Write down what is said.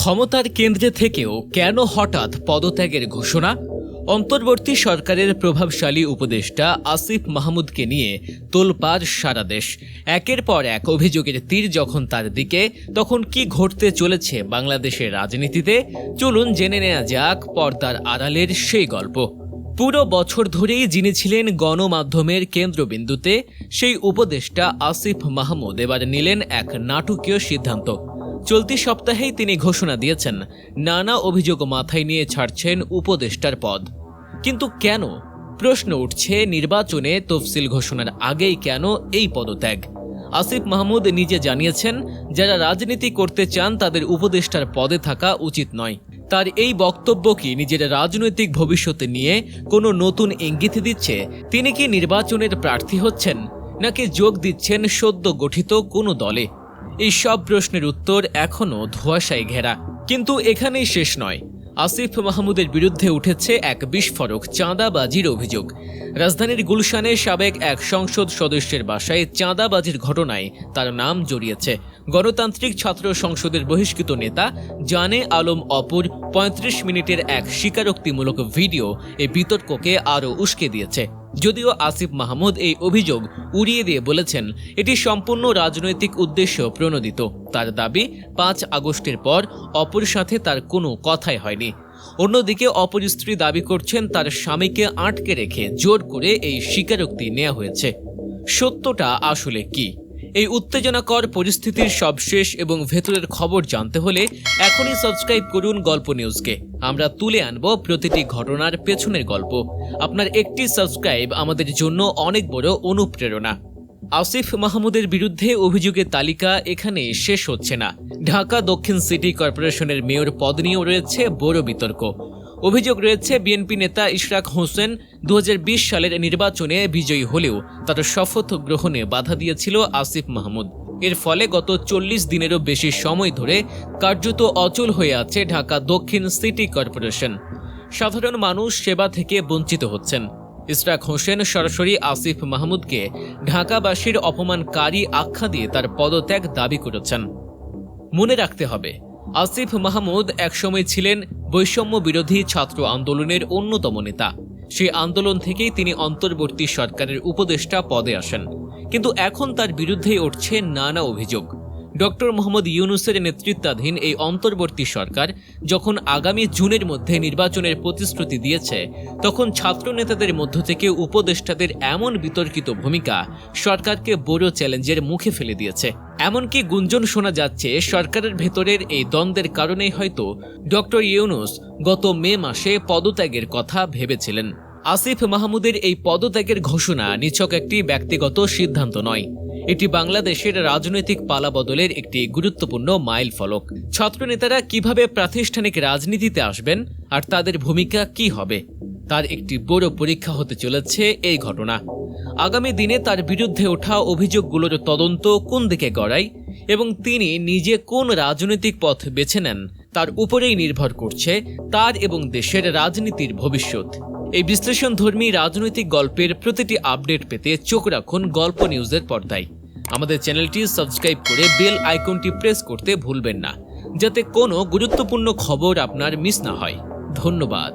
ক্ষমতার কেন্দ্রে থেকেও কেন হঠাৎ পদত্যাগের ঘোষণা? অন্তর্বর্তী সরকারের প্রভাবশালী উপদেষ্টা আসিফ মাহমুদকে নিয়ে তোলপাড় সারা দেশ। একের পর এক অভিযোগের তীর যখন তার দিকে, তখন কি ঘটতে চলেছে বাংলাদেশের রাজনীতিতে? চলুন জেনে নেওয়া যাক পর্দার আড়ালের সেই গল্প। পুরো বছর ধরেই যিনি ছিলেন গণমাধ্যমের কেন্দ্রবিন্দুতে, সেই উপদেষ্টা আসিফ মাহমুদ এবার নিলেন এক নাটকীয় সিদ্ধান্ত। চলতি সপ্তাহেই তিনি ঘোষণা দিয়েছেন, নানা অভিযোগ মাথায় নিয়ে ছাড়ছেন উপদেষ্টার পদ। কিন্তু কেন? প্রশ্ন উঠছে, নির্বাচনে তফসিল ঘোষণার আগেই কেন এই পদত্যাগ? আসিফ মাহমুদ নিজে জানিয়েছেন, যারা রাজনীতি করতে চান তাদের উপদেষ্টার পদে থাকা উচিত নয়। তার এই বক্তব্য কি নিজের রাজনৈতিক ভবিষ্যতে নিয়ে কোনো নতুন ইঙ্গিত দিচ্ছে? তিনি কি নির্বাচনের প্রার্থী হচ্ছেন? নাকি যোগ দিচ্ছেন সদ্য গঠিত কোনো দলে? এই সব প্রশ্নের উত্তর এখনও ধোঁয়াশায় ঘেরা। কিন্তু এখানেই শেষ নয়। আসিফ মাহমুদের বিরুদ্ধে উঠেছে এক বিস্ফোরক চাঁদাবাজির অভিযোগ। রাজধানীর গুলশানে সাবেক এক সংসদ সদস্যের বাসায় চাঁদাবাজির ঘটনায় তার নাম জড়িয়েছে। গণতান্ত্রিক ছাত্র সংসদের বহিষ্কৃত নেতা জানে আলম অপুর ৩৫ মিনিটের এক স্বীকারোক্তিমূলক ভিডিও এই বিতর্ককে আরও উস্কে দিয়েছে। যদিও আসিফ মাহমুদ এই অভিযোগ উড়িয়ে দিয়ে বলেছেন, এটি সম্পূর্ণ রাজনৈতিক উদ্দেশ্য প্রণোদিত। তার দাবি, পাঁচ আগস্টের পর অপর সাথে তার কোনো কথাই হয়নি। অন্যদিকে অপর স্ত্রী দাবি করছেন, তার স্বামীকে আটকে রেখে জোর করে এই স্বীকারোক্তি নেওয়া হয়েছে। সত্যটা আসলে কি? এই উত্তেজনাকর পরিস্থিতির সবশেষ এবং ভেতরের খবর জানতে হলে এখনই সাবস্ক্রাইব করুন গল্প নিউজকে। আমরা তুলে আনব প্রতিটি ঘটনার পেছনের গল্প। আপনার একটি সাবস্ক্রাইব আমাদের জন্য অনেক বড় অনুপ্রেরণা। আসিফ মাহমুদের বিরুদ্ধে অভিযোগের তালিকা এখানে শেষ হচ্ছে না। ঢাকা দক্ষিণ সিটি কর্পোরেশনের মেয়র পদ নিয়েও রয়েছে বড় বিতর্ক। অভিযোগ রয়েছে, বিএনপি নেতা ইশরাক হোসেন দু হাজার বিশ সালের নির্বাচনে বিজয়ী হলেও তার শপথ গ্রহণে বাধা দিয়েছিল আসিফ মাহমুদ। এর ফলে গত চল্লিশ দিনেরও বেশি সময় ধরে কার্যত অচল হয়ে আছে ঢাকা দক্ষিণ সিটি কর্পোরেশন। সাধারণ মানুষ সেবা থেকে বঞ্চিত হচ্ছেন। ইসরাক হোসেন সরাসরি আসিফ মাহমুদকে ঢাকাবাসীর অপমানকারী আখ্যা দিয়ে তার পদত্যাগ দাবি করেছেন। মনে রাখতে হবে, আসিফ মাহমুদ একসময় ছিলেন বৈষম্য বিরোধী ছাত্র আন্দোলনের অন্যতম নেতা। সেই আন্দোলন থেকেই তিনি অন্তর্বর্তী সরকারের উপদেষ্টা পদে আসেন। কিন্তু এখন তার বিরুদ্ধেই উঠছে নানা অভিযোগ। ডক্টর মোহাম্মদ ইউনুসের নেতৃত্বাধীন এই অন্তর্বর্তী সরকার যখন আগামী জুনের মধ্যে নির্বাচনের প্রতিশ্রুতি দিয়েছে, তখন ছাত্র নেতাদের মধ্য থেকে উপদেষ্টাদের এমন বিতর্কিত ভূমিকা সরকারকে বড় চ্যালেঞ্জের মুখে ফেলে দিয়েছে। এমনকি গুঞ্জন শোনা যাচ্ছে, সরকারের ভেতরের এই দ্বন্দ্বের কারণেই হয়তো ডক্টর ইউনুস গত মে মাসে পদত্যাগের কথা ভেবেছিলেন। আসিফ মাহমুদের এই পদত্যাগের ঘোষণা নিছক একটি ব্যক্তিগত সিদ্ধান্ত নয়। এটি বাংলাদেশের রাজনৈতিক পালাবদলের একটি গুরুত্বপূর্ণ মাইল ফলক। ছাত্রনেতারা কীভাবে প্রাতিষ্ঠানিক রাজনীতিতে আসবেন আর তাদের ভূমিকা কি হবে, তার একটি বড় পরীক্ষা হতে চলেছে এই ঘটনা। আগামী দিনে তার বিরুদ্ধে ওঠা অভিযোগগুলোর তদন্ত কোন দিকে গড়ায় এবং তিনি নিজে কোন রাজনৈতিক পথ বেছে নেন, তার উপরেই নির্ভর করছে তার এবং দেশের রাজনীতির ভবিষ্যৎ। এই বিশ্লেষণধর্মী রাজনৈতিক গল্পের প্রতিটি আপডেট পেতে চোখ রাখুন গল্প নিউজের পর্দায়। আমাদের চ্যানেলটি সাবস্ক্রাইব করে বেল আইকনটি প্রেস করতে ভুলবেন না, যাতে কোনো গুরুত্বপূর্ণ খবর আপনার মিস না হয়। ধন্যবাদ।